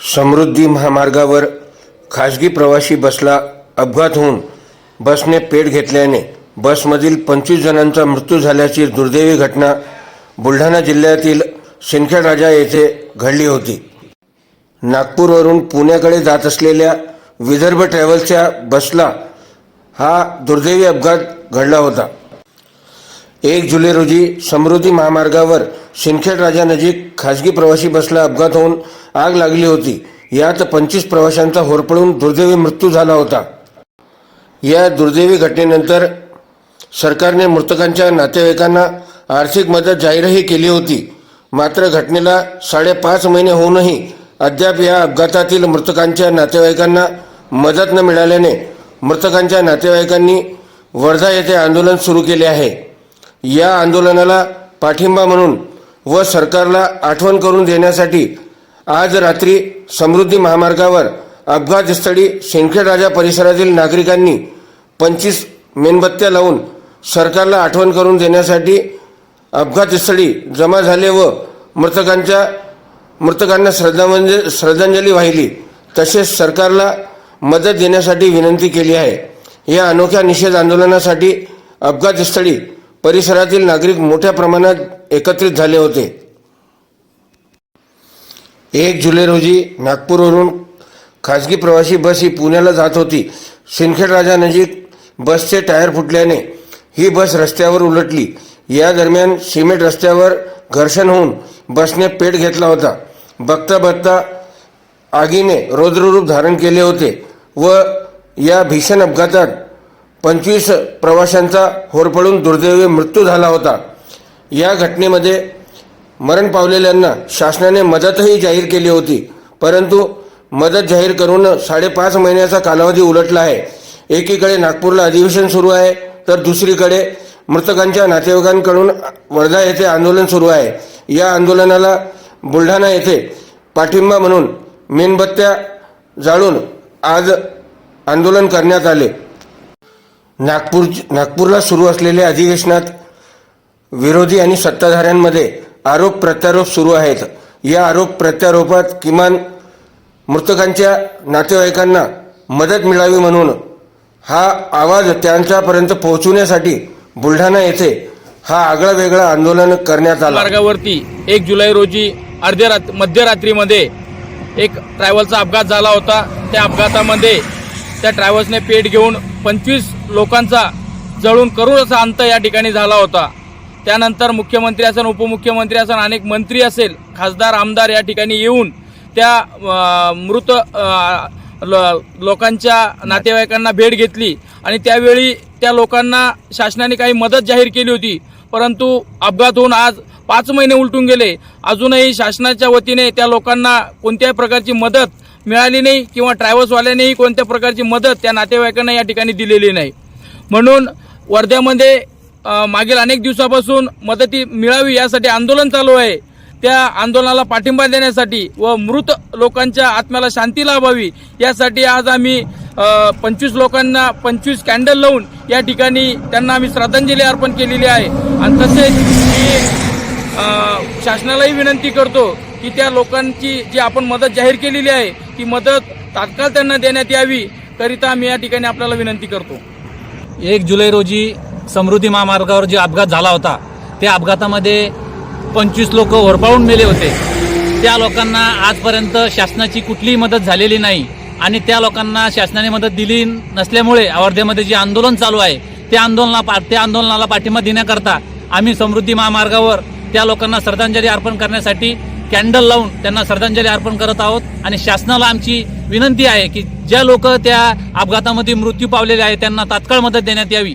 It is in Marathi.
समृद्धी महामार्गावर खाजगी प्रवासी बसला अपघात होऊन बसने पेट घेतल्याने बसमधील पंचवीस जणांचा मृत्यू झाल्याची दुर्दैवी घटना बुलढाणा जिल्ह्यातील सिंदखेड राजा येथे घडली होती. नागपूरवरून पुण्याकडे जात असलेल्या विदर्भ ट्रॅव्हल्सच्या बसला हा दुर्दैवी अपघात घडला होता. एक जुलै रोजी समृद्धी महामार्गावर सिंदखेड राजानजीक खासगी प्रवासी बसला अपघात होऊन आग लागली होती. यात पंचवीस प्रवाशांचा होरपळून दुर्दैवी मृत्यू झाला होता. या दुर्दैवी घटनेनंतर सरकारने मृतकांच्या नातेवाईकांना आर्थिक मदत जाहीरही केली होती. मात्र घटनेला साडेपाच महिने होऊनही अद्याप या अपघातातील मृतकांच्या नातेवाईकांना मदत न मिळाल्याने मृतकांच्या नातेवाईकांनी वर्धा येथे आंदोलन सुरू केले आहे. या आंदोलनाला पाठिंबा म्हणून व सरकारला आठवण करून देण्यासाठी आज रात्री समृद्धी महामार्गावर अपघातस्थळी सिंदखेड राजा परिसरातील नागरिकांनी पंचवीस मेणबत्त्या लावून सरकारला आठवण करून देण्यासाठी अपघातस्थळी जमा झाले व मृतकांच्या मृतकांना श्रद्धांजली श्रद्धांजली वाहिली. तसेच सरकारला मदत देण्यासाठी विनंती केली आहे. या अनोख्या निषेध आंदोलनासाठी अपघातस्थळी परिसरातील नागरिक मोठ्या प्रमाणात एकत्रित झाले होते. एक जुलै रोजी नागपूरवरून खाजगी प्रवासी बस ही पुण्याला जात होती. सिंदखेड राजा नजीक बसचे टायर फुटल्याने ही बस रस्त्यावर उलटली. या दरम्यान सिमेंट रस्त्यावर घर्षण होऊन बसने पेट घेतला होता. बघता बघता आगीने रौद्ररूप धारण केले होते व या भीषण अपघातात पंचवीस प्रवाशांचा होरपळून दुर्दैवी मृत्यू झाला होता. या घटनेमध्ये मरण पावलेल्यांना शासनाने मदतही जाहीर केली होती. परंतु मदत जाहीर करून साडेपाच महिन्याचा कालावधी उलटला आहे. एकीकडे नागपूरला अधिवेशन सुरू आहे तर दुसरीकडे मृतकांच्या नातेवाईकांकडून वर्धा येथे आंदोलन सुरू आहे. या आंदोलनाला बुलढाणा येथे पाठिंबा म्हणून मेणबत्त्या जाळून आज आंदोलन करण्यात आले. नागपूर नागपूरला सुरू असलेल्या अधिवेशनात विरोधी आणि सत्ताधाऱ्यांमध्ये आरोप प्रत्यारोप सुरू आहेत. या आरोप प्रत्यारोपात किमान मृतकांच्या नातेवाईकांना मदत मिळावी म्हणून हा आवाज त्यांच्यापर्यंत पोहोचवण्यासाठी बुलढाणा येथे हा आगळा वेगळा आंदोलन करण्यात आला. मार्गावरती एक जुलै रोजी अर्ध्या रात मध्यरात्रीमध्ये एक ट्रॅव्हलचा अपघात झाला होता. त्या अपघातामध्ये त्या ट्रॅव्हल्सने पेट घेऊन पंचवीस लोकांचा जळून करोड असा अंत या ठिकाणी झाला होता. त्यानंतर मुख्यमंत्री असेल उपमुख्यमंत्री असेल अनेक मंत्री असेल खासदार आमदार या ठिकाणी येऊन त्या मृत लोकांच्या नातेवाईकांना भेट घेतली. आणि त्यावेळी त्या लोकांना शासनाने काही मदत जाहीर केली होती. परंतु अपघात होऊन आज पाच महिने उलटून गेले. अजूनही शासनाच्या वतीने त्या लोकांना कोणत्याही प्रकारची मदत मिळाली नाही किंवा ट्रॅव्हल्सवाल्यांनीही कोणत्या प्रकारची मदत त्या नातेवाईकांना या ठिकाणी दिलेली नाही. म्हणून वर्ध्यामध्ये मागील अनेक दिवसापासून मदती मिळावी यासाठी आंदोलन चालू आहे. त्या आंदोलनाला पाठिंबा देण्यासाठी व मृत लोकांच्या आत्म्याला शांती लाभावी यासाठी आज आम्ही पंचवीस लोकांना पंचवीस कॅन्डल लावून या ठिकाणी त्यांना आम्ही श्रद्धांजली अर्पण केलेली आहे. आणि तसेच मी शासनालाही विनंती करतो की त्या लोकांची जी आपण मदत जाहीर केलेली आहे ती मदत तात्काळ त्यांना देण्यात यावी करिता आम्ही या ठिकाणी आपल्याला विनंती करतो. एक जुलै रोजी समृद्धी महामार्गावर जे अपघात झाला होता त्या अपघातामध्ये पंचवीस लोक होरपाळून मेले होते. त्या लोकांना आजपर्यंत शासनाची कुठलीही मदत झालेली नाही आणि त्या लोकांना शासनाने मदत दिली नसल्यामुळे अवर्ध्यामध्ये जे आंदोलन चालू आहे त्या आंदोलना त्या आंदोलनाला पाठिंबा देण्याकरता आम्ही समृद्धी महामार्गावर त्या लोकांना श्रद्धांजली अर्पण करण्यासाठी कॅन्डल लावून त्यांना श्रद्धांजली अर्पण करत आहोत. आणि शासनाला आमची विनंती आहे की ज्या लोक त्या अपघातामध्ये मृत्यू पावलेले आहेत त्यांना तात्काळ मदत देण्यात यावी.